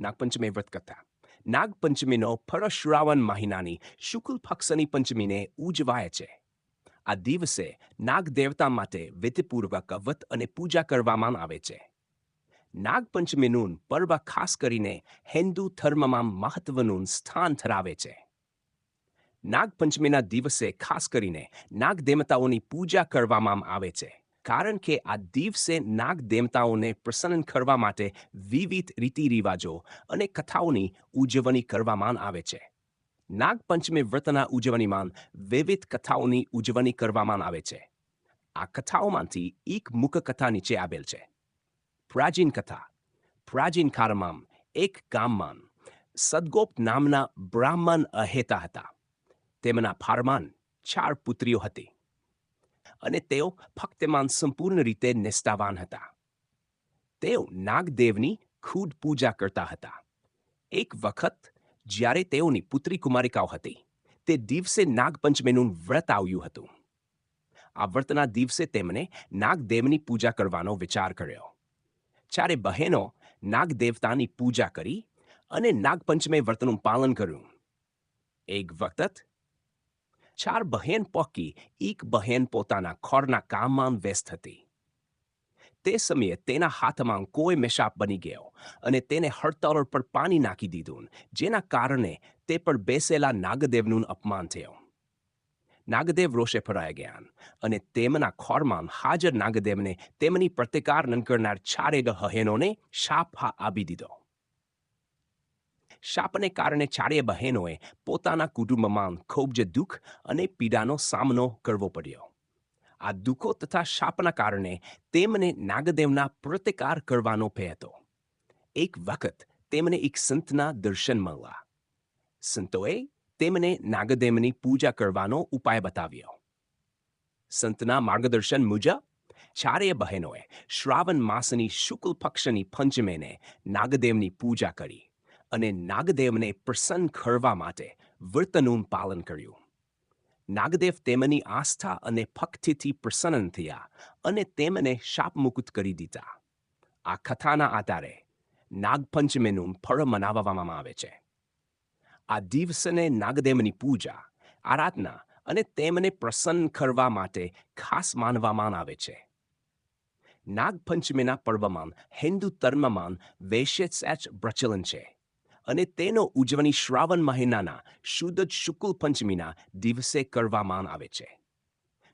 નાગપંચમી વ્રત કથા. નાગપંચમીનો ફળશ્રાવણ મહિનાની શુક્લ પક્ષની પંચમીને ઉજવાય છે. આ દિવસે નાગ દેવતા માટે વિધિપૂર્વક વ્રત અને પૂજા કરવામાં આવે છે. નાગપંચમીનું પર્વ ખાસ કરીને હિન્દુ ધર્મમાં મહત્વનું સ્થાન ધરાવે છે. નાગપંચમીના દિવસે ખાસ કરીને નાગ દેવતાઓની પૂજા કરવામાં આવે છે. કારણ કે આ દિવસે નાગ દેવતાઓને પ્રસન્ન કરવા માટે વિવિધ રીતિ રિવાજો અને કથાઓની ઉજવણી કરવામાં આવે છે. નાગપંચમી વ્રતના ઉજવણીમાં વિવિધ કથાઓની ઉજવણી કરવામાં આવે છે. આ કથાઓમાંથી એક મુખ્ય કથા નીચે આવેલ છે. પ્રાચીન કથા. પ્રાચીન કાળમાં એક ગામમાં સદગોપ નામના બ્રાહ્મણ અહેતા હતા. તેમના ફારમાન ચાર પુત્રીઓ હતી. અને તેઓ ફક્તમાં સંપૂર્ણ રીતે નિષ્ઠાવાન હતા. તેઓ નાગદેવની ખુદ પૂજા કરતા હતા. એક વખત, જ્યારે તેઓની પુત્રી કુમારિકાઓ હતી, તે દિવસે નાગપંચમીનું વ્રત આવ્યું હતું. આ વ્રતના દિવસે તેમણે નાગદેવની પૂજા કરવાનો વિચાર કર્યો. ચારે બહેનો નાગદેવતાની પૂજા કરી અને નાગપંચમે વ્રતનું પાલન કર્યું. એક વખત ચાર બહેન પૈકી એક બહેન પોતાના ખોરના કામમાં વ્યસ્ત હતી. તે સમયે તેના હાથમાં કોઈ મેશાપ બની ગયો અને તેને હડતાળ પર પાણી નાખી દીધું, જેના કારણે તે પર બેસેલા નાગદેવનું અપમાન થયું. નાગદેવ રોષે ફરાઈ ગયા અને તેમના ખોરમાં હાજર નાગદેવને તેમની પ્રતિકાર ન કરનાર ચારે બહેનોને શાપ આપી દીધો. શાપને કારણે ચારે બહેનોએ પોતાના કુટુંબમાં ખૂબ જ દુઃખ અને પીડાનો સામનો કરવો પડ્યો. આ દુઃખો તથા શાપના કારણે તેમને નાગદેવના પ્રતિકાર કરવાનો ભય હતો એક વખત તેમને એક સંતના દર્શન મળ્યા. સંતોએ તેમને નાગદેવની પૂજા કરવાનો ઉપાય બતાવ્યો. સંતના માર્ગદર્શન મુજબ ચારેય બહેનોએ શ્રાવણ માસની શુક્લ પક્ષની પંચમેને નાગદેવની પૂજા કરી. અને નાગદેવને પ્રસન્ન કરવા માટે વર્તનનું પાલન કર્યું. નાગદેવ તેમની આસ્થા અને ભક્તિથી પ્રસન્ન થયા અને તેમને શાપમુક્ત કરી દીધા. આ કથાના આધારે નાગપંચમીનું ફળ મનાવવામાં આવે છે. આ દિવસને નાગદેવની પૂજા, આરાધના અને તેમને પ્રસન્ન કરવા માટે ખાસ માનવામાં આવે છે. નાગપંચમીના પર્વમાં હિન્દુ ધર્મમાં વૈશ્ય પ્રચલન છે. અને તેનો ઉજવણી શ્રાવણ મહિનાના શુદ્ધ શુક્લ પંચમીના દિવસે કરવામાં આવે છે.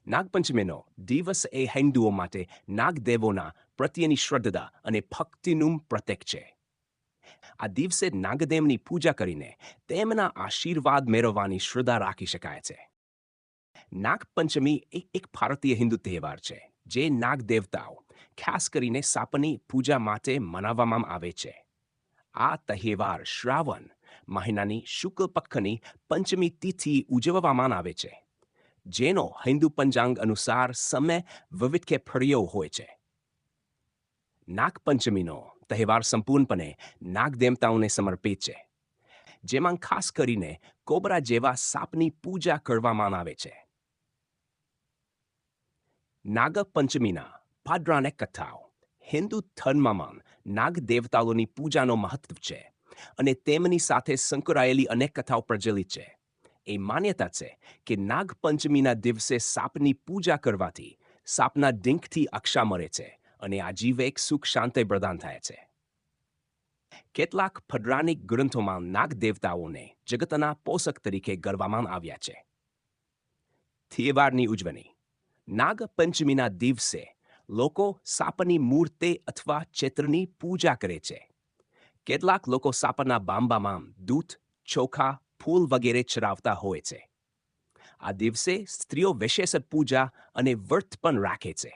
નાગપંચમીનો દિવસ એ હિન્દુઓ માટે નાગદેવોના પ્રત્યેની શ્રદ્ધા અને ભક્તિનું પ્રતીક છે. આ દિવસે નાગદેવની પૂજા કરીને તેમના આશીર્વાદ મેળવવાની શ્રદ્ધા રાખી શકાય છે. નાગપંચમી એ એક ભારતીય હિન્દુ તહેવાર છે, જે નાગ દેવતાઓ ખાસ કરીને સાપની પૂજા માટે મનાવવામાં આવે છે. આ તહેવાર શ્રાવણ મહિનાની શુક્લ પક્ષની પંચમી તિથિ ઉજવવામાં આવે છે, જેનો હિન્દુ પંચાંગ અનુસાર સમય વિવિધ ફળિયો હોય છે. નાગપંચમીનો તહેવાર સંપૂર્ણપણે નાગદેવતાઓને સમર્પિત છે, જેમાં ખાસ કરીને કોબરા જેવા સાપની પૂજા કરવામાં આવે છે. નાગપંચમીના પાડરાને કથાઓ હિન્દુ ધર્મમાં નાગ દેવતાઓની પૂજાનો મહત્વ છે અને તેમની સાથે સંકળાયેલી અનેક કથાઓ પ્રચલિત છે. એ માન્યતા છે કે નાગપંચમીના દિવસે સાપની પૂજા કરવાથી સાપના ડિંકથી અક્ષા મળે છે અને આજીવિક સુખ શાંતિ પ્રદાન થાય છે. કેટલાક પૌરાણિક ગ્રંથોમાં નાગ દેવતાઓને જગતના પોષક તરીકે ગણવામાં આવ્યા છે. તહેવારની ઉજવણી. નાગપંચમીના દિવસે લોકો સાપની મૂર્તિ અથવા ચિત્રની પૂજા કરે છે. કેટલાક લોકો સાપના બાંબામાં દૂધ, ચોખા, ફૂલ વગેરે ચરાવતા હોય છે. આ દિવસે સ્ત્રીઓ વિશેષ પૂજા અને વ્રત પણ રાખે છે.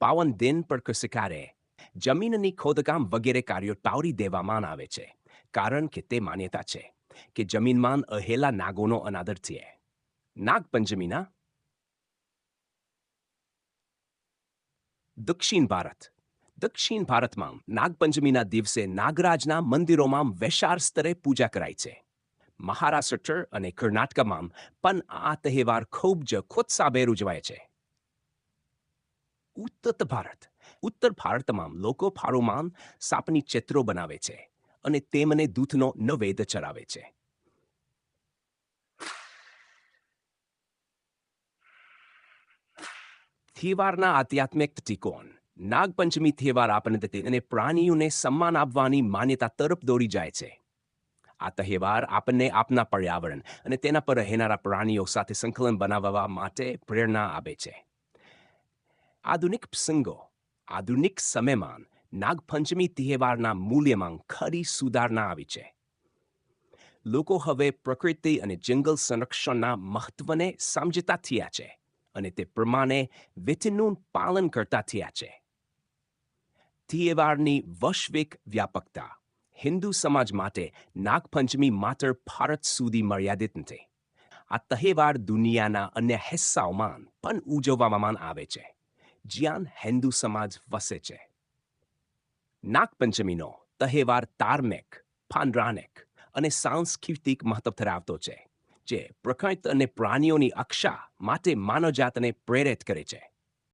પાવન દિન પર કૃષિકારે જમીનની ખોદકામ વગેરે કાર્યો ટાવરી દેવામાં આવે છે, કારણ કે તે માન્યતા છે કે જમીનમાં અહેલા નાગોનો અનાદર છે નાગપંચમીના દક્ષિણ ભારત. દક્ષિણ ભારતમાં નાગપંચમીના દિવસે નાગરાજના મંદિરોમાં વૈશાર સ્તરે પૂજા કરાય છે. મહારાષ્ટ્ર અને કર્ણાટકમાં પણ આ તહેવાર ખૂબ જ ખોત્સાભેર ઉજવાય છે. ઉત્તર ભારત. ઉત્તર ભારતમાં લોકો ફાળોમાં સાપની ચિત્રો બનાવે છે અને તેમને દૂધનો નવેદ ચડાવે છે. તહેવારના આધ્યાત્મિક દૃષ્ટિકોણ નાગપંચમી તહેવાર આપણને અને પ્રાણીઓને સન્માન આપવાની માન્યતા તરફ દોરી જાય છે. આ તહેવાર આપણને આપના પર્યાવરણ અને તેના પર રહેનારા પ્રાણીઓ સાથે સંકલન બનાવવા માટે પ્રેરણા આપે છે. આધુનિક પ્રસંગો, આધુનિક સમયમાં નાગપંચમી તહેવારના મૂલ્યમાં ખરી સુધારણા આવી છે. લોકો હવે પ્રકૃતિ અને જંગલ સંરક્ષણના મહત્વને સમજતા થયા છે. અને તે પ્રમાણે વિધિનું પાલન કરતા થયા છે. તહેવારની વૈશ્વિક વ્યાપકતા હિન્દુ સમાજ માટે નાગપંચમી માત્ર ભારત સુધી મર્યાદિત નથી. આ તહેવાર દુનિયાના અન્ય હિસ્સાઓમાં પણ ઉજવવામાં આવે છે. જ્યાં હિન્દુ સમાજ વસે છે. નાગપંચમીનો તહેવાર ધાર્મિક પૌરાણિક અને સાંસ્કૃતિક મહત્વ ધરાવતો છે. જે પ્રકૃત અને પ્રાણીઓની અક્ષા માટે માનવજાતને પ્રેરિત કરે છે.